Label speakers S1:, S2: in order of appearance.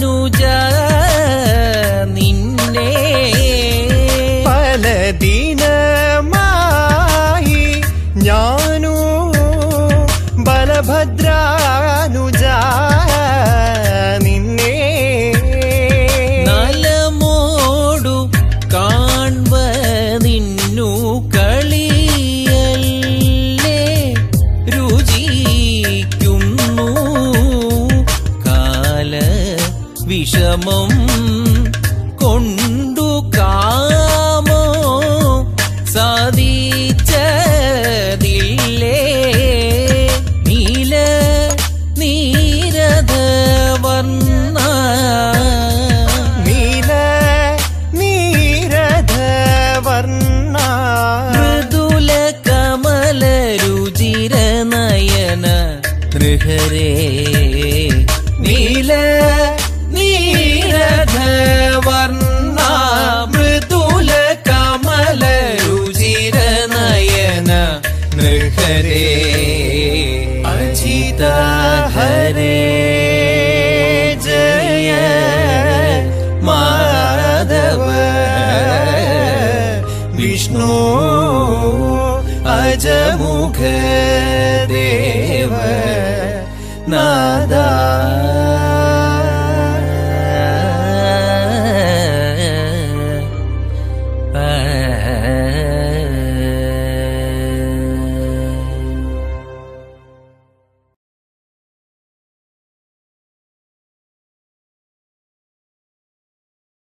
S1: മനുജ നിന്നെ.
S2: പലദിനമായി ഞാനു ബലഭദ്രാ
S1: വിഷമം കൊണ്ടു കാമോ? സാധിച്ചതില്ലേ? നീല നീരത വർണ
S2: നീല നീരത വർണ
S1: മൃദുല കമല രുചിര നയന ഗൃഹരേ. നീല ഹരേ അജിത ഹരേ ജയ മാധവ വിഷ്ണു അജമുഖ ദേവ നാദാ